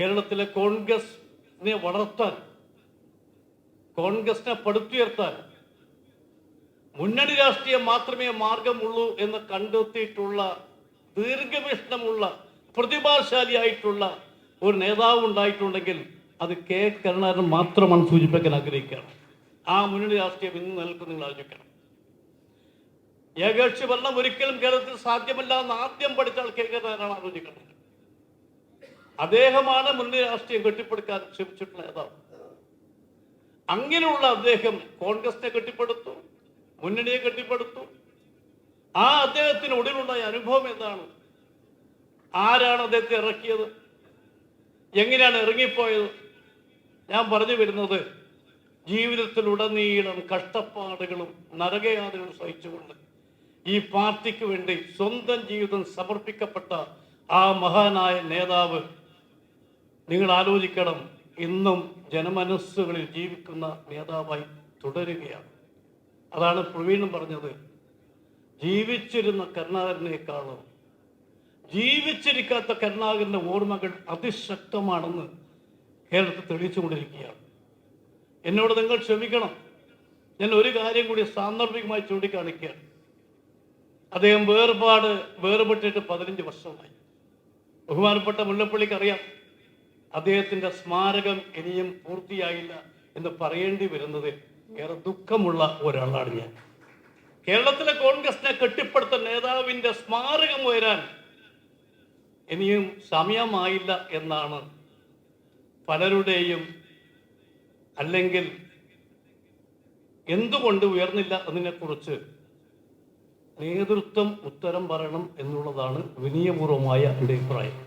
കേരളത്തിലെ കോൺഗ്രസിനെ വളർത്താൻ കോൺഗ്രസിനെ പടുത്തുയർത്താൻ മുന്നണി രാഷ്ട്രീയം മാത്രമേ മാർഗമുള്ളൂ എന്ന് കണ്ടെത്തിയിട്ടുള്ള ദീർഘവീക്ഷണമുള്ള പ്രതിഭാശാലിയായിട്ടുള്ള ഒരു നേതാവ് ഉണ്ടായിട്ടുണ്ടെങ്കിൽ അത് കെ കരുണാകരൻ മാത്രമാണ് സൂചിപ്പിക്കാൻ ആഗ്രഹിക്കുകയാണ് ആ മുന്നണി രാഷ്ട്രീയം ഇന്ന് നിലനിൽക്കുന്ന നിങ്ങൾ ആലോചിക്കണം. ഏകകക്ഷി ഭരണം ഒരിക്കലും കേരളത്തിൽ സാധ്യമല്ല എന്ന് ആദ്യം പഠിച്ചാൽ കെ കരുണാകരൻ ആലോചിക്കുന്നത് അദ്ദേഹമാണ് മുന്നണി രാഷ്ട്രീയം കെട്ടിപ്പടുക്കാൻ ശ്രമിച്ചിട്ടുള്ള നേതാവ്. അങ്ങനെയുള്ള അദ്ദേഹം കോൺഗ്രസിനെ കെട്ടിപ്പടുത്തു മുന്നണിയെ കെട്ടിപ്പടുത്തു. ആ അദ്ദേഹത്തിന് ഉടനുണ്ടായ അനുഭവം എന്താണ്? ആരാണ് അദ്ദേഹത്തെ ഇറക്കിയത്? എങ്ങനെയാണ് ഇറങ്ങിപ്പോയത്? ഞാൻ പറഞ്ഞു വരുന്നത് ജീവിതത്തിലുടനീളം കഷ്ടപ്പാടുകളും നരകയാതകളും സഹിച്ചുകൊണ്ട് ഈ പാർട്ടിക്ക് വേണ്ടി സ്വന്തം ജീവിതം സമർപ്പിക്കപ്പെട്ട ആ മഹാനായ നേതാവ് നിങ്ങൾ ആലോചിക്കണം ഇന്നും ജനമനസ്സുകളിൽ ജീവിക്കുന്ന നേതാവായി തുടരുകയാണ്. അതാണ് പ്രവീണും പറഞ്ഞത്. ജീവിച്ചിരുന്ന കരുണാകരനേക്കാളും ജീവിച്ചിരിക്കാത്ത കരുണാകരന്റെ ഓർമ്മകൾ അതിശക്തമാണെന്ന് കേരളത്തിൽ തെളിയിച്ചുകൊണ്ടിരിക്കുകയാണ്. എന്നോട് നിങ്ങൾ ക്ഷമിക്കണം. ഞാൻ ഒരു കാര്യം കൂടി സാന്ദർഭികമായി ചൂണ്ടിക്കാണിക്കുകയാണ്. അദ്ദേഹം വേർപാട് വേർപെട്ടിട്ട് പതിനഞ്ച് വർഷമായി. ബഹുമാനപ്പെട്ട മുല്ലപ്പള്ളിക്ക് അറിയാം. അദ്ദേഹത്തിന്റെ സ്മാരകം ഇനിയും പൂർത്തിയായില്ല എന്ന് പറയേണ്ടി വരുന്നത് ഏറെ ദുഃഖമുള്ള ഒരാളാണ് ഞാൻ. കേരളത്തിലെ കോൺഗ്രസിനെ കെട്ടിപ്പടുത്ത നേതാവിന്റെ സ്മാരകം ഉയരാൻ ഇനിയും സമയമായില്ല എന്നാണ് പലരുടെയും അല്ലെങ്കിൽ എന്തുകൊണ്ട് ഉയർന്നില്ല എന്നതിനെക്കുറിച്ച് നേതൃത്വം ഉത്തരം പറയണം എന്നുള്ളതാണ് വിനയപൂർവമായ അഭിപ്രായം.